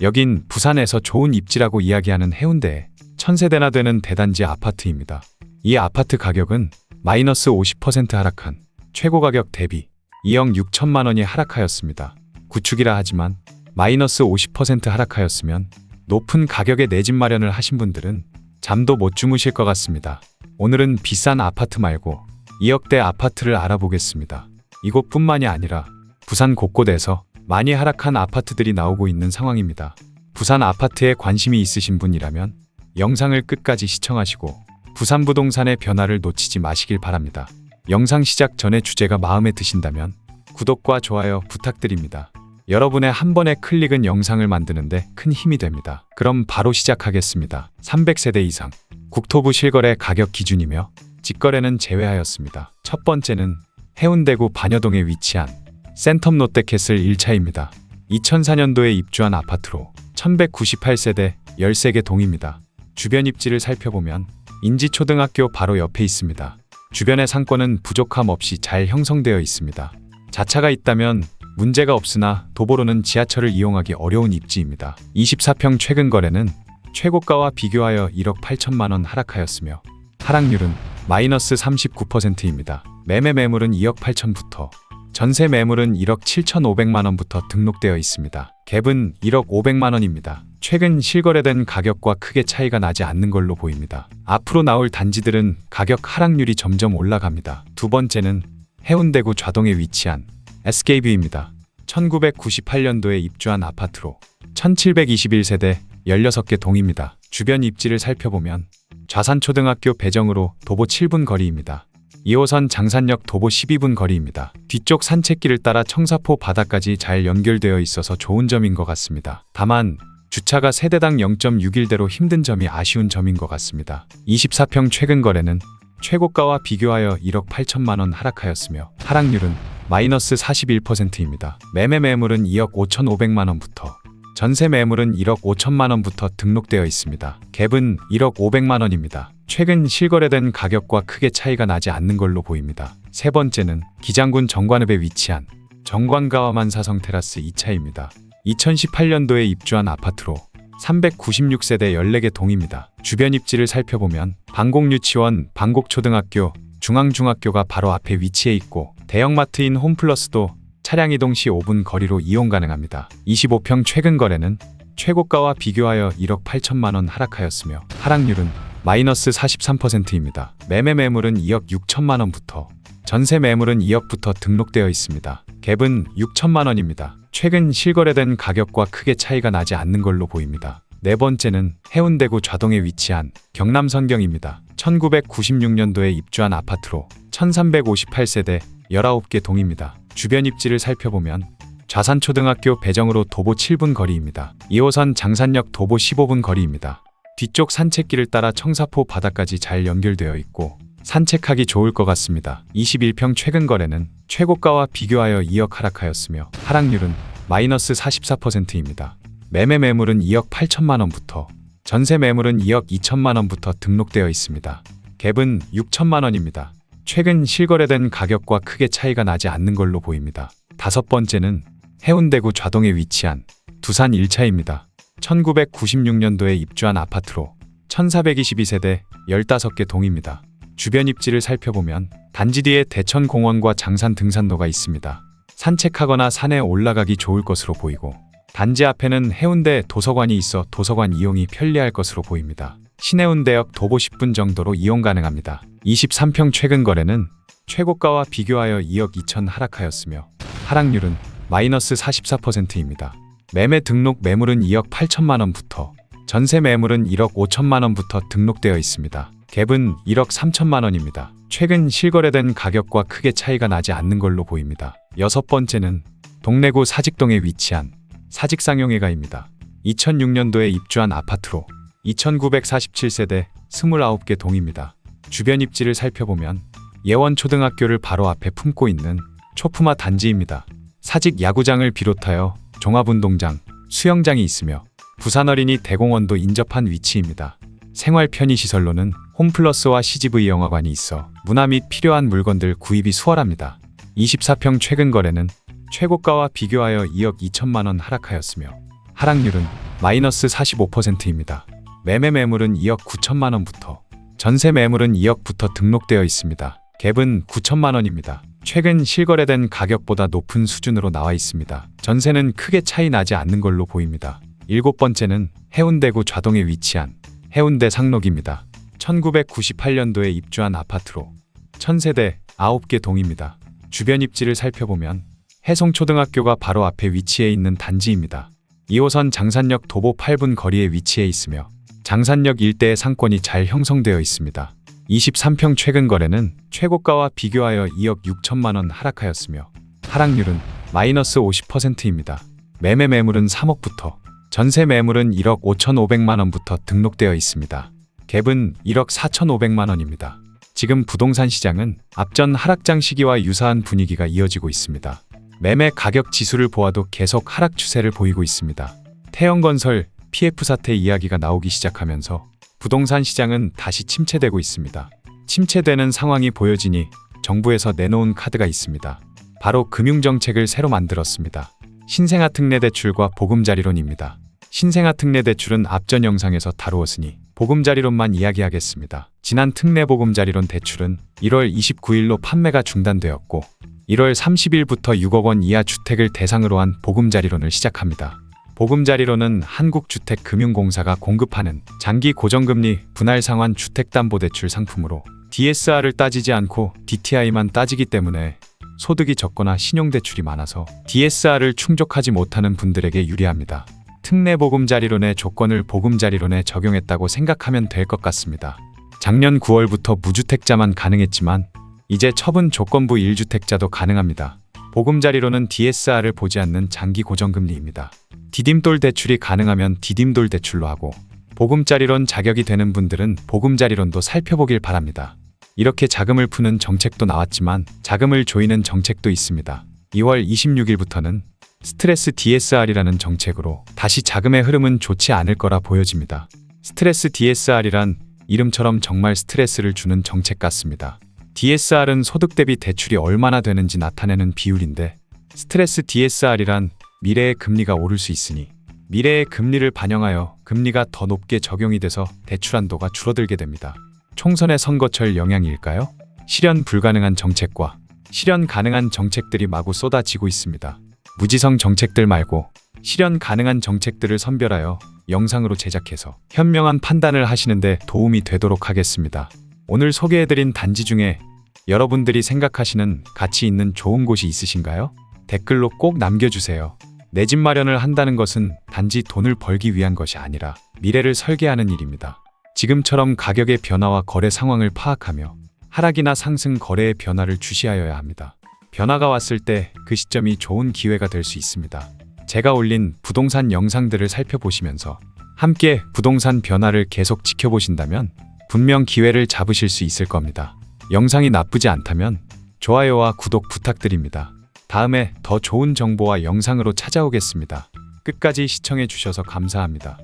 여긴 부산에서 좋은 입지라고 이야기하는 해운대에 천세대나 되는 대단지 아파트입니다. 이 아파트 가격은 마이너스 50% 하락한 최고 가격 대비 2억 6천만 원이 하락하였습니다. 구축이라 하지만 마이너스 50% 하락하였으면 높은 가격에 내 집 마련을 하신 분들은 잠도 못 주무실 것 같습니다. 오늘은 비싼 아파트 말고 2억대 아파트를 알아보겠습니다. 이곳뿐만이 아니라 부산 곳곳에서 많이 하락한 아파트들이 나오고 있는 상황입니다. 부산 아파트에 관심이 있으신 분이라면 영상을 끝까지 시청하시고 부산 부동산의 변화를 놓치지 마시길 바랍니다. 영상 시작 전에 주제가 마음에 드신다면 구독과 좋아요 부탁드립니다. 여러분의 한 번의 클릭은 영상을 만드는데 큰 힘이 됩니다. 그럼 바로 시작하겠습니다. 300세대 이상 국토부 실거래 가격 기준이며 직거래는 제외하였습니다. 첫 번째는 해운대구 반여동에 위치한 센텀 롯데캐슬 1차입니다. 2004년도에 입주한 아파트로 1198세대 13개 동입니다. 주변 입지를 살펴보면 인지초등학교 바로 옆에 있습니다. 주변의 상권은 부족함 없이 잘 형성되어 있습니다. 자차가 있다면 문제가 없으나 도보로는 지하철을 이용하기 어려운 입지입니다. 24평 최근 거래는 최고가와 비교하여 1억 8천만 원 하락하였으며 하락률은 마이너스 39%입니다. 매매 매물은 2억 8천부터 전세 매물은 1억 7천5백만 원부터 등록되어 있습니다. 갭은 1억 5백만 원입니다. 최근 실거래된 가격과 크게 차이가 나지 않는 걸로 보입니다. 앞으로 나올 단지들은 가격 하락률이 점점 올라갑니다. 두 번째는 해운대구 좌동에 위치한 SK뷰입니다. 1998년도에 입주한 아파트로 1721세대 16개 동입니다. 주변 입지를 살펴보면 좌산초등학교 배정으로 도보 7분 거리입니다. 2호선 장산역 도보 12분 거리입니다. 뒤쪽 산책길을 따라 청사포 바다까지 잘 연결되어 있어서 좋은 점인 것 같습니다. 다만 주차가 세대당 0.6일대로 힘든 점이 아쉬운 점인 것 같습니다. 24평 최근 거래는 최고가와 비교하여 1억 8천만 원 하락하였으며 하락률은 마이너스 41%입니다. 매매 매물은 2억 5천5백만 원부터 전세 매물은 1억 5천만 원부터 등록되어 있습니다. 갭은 1억 5백만 원입니다. 최근 실거래된 가격과 크게 차이가 나지 않는 걸로 보입니다. 세 번째는 기장군 정관읍에 위치한 정관가와만 사성 테라스 2차입니다. 2018년도에 입주한 아파트로 396세대 14개 동입니다. 주변 입지를 살펴보면 방곡유치원, 방곡초등학교, 중앙중학교가 바로 앞에 위치해 있고 대형마트인 홈플러스도 차량 이동 시 5분 거리로 이용 가능합니다. 25평 최근 거래는 최고가와 비교하여 1억 8천만 원 하락하였으며 하락률은 마이너스 43%입니다. 매매 매물은 2억 6천만 원부터 전세 매물은 2억부터 등록되어 있습니다. 갭은 6천만 원입니다. 최근 실거래된 가격과 크게 차이가 나지 않는 걸로 보입니다. 네 번째는 해운대구 좌동에 위치한 경남 선경입니다. 1996년도에 입주한 아파트로 1358세대 19개 동입니다. 주변 입지를 살펴보면 좌산초등학교 배정으로 도보 7분 거리입니다. 2호선 장산역 도보 15분 거리입니다. 뒤쪽 산책길을 따라 청사포 바다까지 잘 연결되어 있고 산책하기 좋을 것 같습니다. 21평 최근 거래는 최고가와 비교하여 2억 하락하였으며 하락률은 마이너스 44%입니다. 매매 매물은 2억 8천만 원부터 전세 매물은 2억 2천만 원부터 등록되어 있습니다. 갭은 6천만 원입니다. 최근 실거래된 가격과 크게 차이가 나지 않는 걸로 보입니다. 다섯 번째는 해운대구 좌동에 위치한 두산 1차입니다. 1996년도에 입주한 아파트로 1422세대 15개 동입니다. 주변 입지를 살펴보면 단지 뒤에 대천공원과 장산 등산로가 있습니다. 산책하거나 산에 올라가기 좋을 것으로 보이고 단지 앞에는 해운대 도서관이 있어 도서관 이용이 편리할 것으로 보입니다. 신해운대역 도보 10분 정도로 이용 가능합니다. 23평 최근 거래는 최고가와 비교하여 2억 2천 하락하였으며 하락률은 마이너스 44%입니다. 매매 등록 매물은 2억 8천만 원부터 전세 매물은 1억 5천만 원부터 등록되어 있습니다. 갭은 1억 3천만 원입니다. 최근 실거래된 가격과 크게 차이가 나지 않는 걸로 보입니다. 여섯 번째는 동래구 사직동에 위치한 사직상용회가입니다. 2006년도에 입주한 아파트로 2947세대 29개 동입니다. 주변 입지를 살펴보면 예원초등학교를 바로 앞에 품고 있는 초품화 단지입니다. 사직 야구장을 비롯하여 종합운동장, 수영장이 있으며 부산어린이 대공원도 인접한 위치입니다. 생활 편의시설로는 홈플러스와 CGV 영화관이 있어 문화 및 필요한 물건들 구입이 수월합니다. 24평 최근 거래는 최고가와 비교하여 2억 2천만 원 하락하였으며 하락률은 마이너스 45%입니다. 매매 매물은 2억 9천만 원부터 전세 매물은 2억부터 등록되어 있습니다. 갭은 9천만 원입니다. 최근 실거래된 가격보다 높은 수준으로 나와 있습니다. 전세는 크게 차이 나지 않는 걸로 보입니다. 일곱 번째는 해운대구 좌동에 위치한 해운대 상록입니다. 1998년도에 입주한 아파트로 1000세대 9개 동입니다. 주변 입지를 살펴보면 해송초등학교가 바로 앞에 위치해 있는 단지입니다. 2호선 장산역 도보 8분 거리에 위치해 있으며 장산역 일대의 상권이 잘 형성되어 있습니다. 23평 최근 거래는 최고가와 비교하여 2억 6천만 원 하락하였으며 하락률은 마이너스 50%입니다. 매매 매물은 3억부터 전세 매물은 1억 5천5백만 원부터 등록되어 있습니다. 갭은 1억 4천5백만 원입니다. 지금 부동산 시장은 앞전 하락장 시기와 유사한 분위기가 이어지고 있습니다. 매매 가격 지수를 보아도 계속 하락 추세를 보이고 있습니다. 태영건설 PF 사태 이야기가 나오기 시작하면서 부동산 시장은 다시 침체되고 있습니다. 침체되는 상황이 보여지니 정부에서 내놓은 카드가 있습니다. 바로 금융정책을 새로 만들었습니다. 신생아 특례 대출과 보금자리론입니다. 신생아 특례 대출은 앞전 영상에서 다루었으니 보금자리론만 이야기하겠습니다. 지난 특례 보금자리론 대출은 1월 29일로 판매가 중단되었고 1월 30일부터 6억 원 이하 주택을 대상으로 한 보금자리론을 시작합니다. 보금자리론은 한국주택금융공사가 공급하는 장기 고정금리 분할 상환 주택담보대출 상품으로 DSR을 따지지 않고 DTI만 따지기 때문에 소득이 적거나 신용대출이 많아서 DSR을 충족하지 못하는 분들에게 유리합니다. 특례 보금자리론의 조건을 보금자리론에 적용했다고 생각하면 될 것 같습니다. 작년 9월부터 무주택자만 가능했지만 이제 처분 조건부 1주택자도 가능합니다. 보금자리론은 DSR을 보지 않는 장기 고정금리입니다. 디딤돌 대출이 가능하면 디딤돌 대출로 하고 보금자리론 자격이 되는 분들은 보금자리론도 살펴보길 바랍니다. 이렇게 자금을 푸는 정책도 나왔지만 자금을 조이는 정책도 있습니다. 2월 26일부터는 스트레스 DSR이라는 정책으로 다시 자금의 흐름은 좋지 않을 거라 보여집니다. 스트레스 DSR이란 이름처럼 정말 스트레스를 주는 정책 같습니다. DSR은 소득 대비 대출이 얼마나 되는지 나타내는 비율인데 스트레스 DSR이란 미래의 금리가 오를 수 있으니 미래의 금리를 반영하여 금리가 더 높게 적용이 돼서 대출 한도가 줄어들게 됩니다. 총선의 선거철 영향일까요? 실현 불가능한 정책과 실현 가능한 정책들이 마구 쏟아지고 있습니다. 무지성 정책들 말고 실현 가능한 정책들을 선별하여 영상으로 제작해서 현명한 판단을 하시는데 도움이 되도록 하겠습니다. 오늘 소개해드린 단지 중에 여러분들이 생각하시는 가치 있는 좋은 곳이 있으신가요? 댓글로 꼭 남겨주세요. 내 집 마련을 한다는 것은 단지 돈을 벌기 위한 것이 아니라 미래를 설계하는 일입니다. 지금처럼 가격의 변화와 거래 상황을 파악하며 하락이나 상승 거래의 변화를 주시하여야 합니다. 변화가 왔을 때 그 시점이 좋은 기회가 될 수 있습니다. 제가 올린 부동산 영상들을 살펴보시면서 함께 부동산 변화를 계속 지켜보신다면 분명 기회를 잡으실 수 있을 겁니다. 영상이 나쁘지 않다면 좋아요와 구독 부탁드립니다. 다음에 더 좋은 정보와 영상으로 찾아오겠습니다. 끝까지 시청해 주셔서 감사합니다.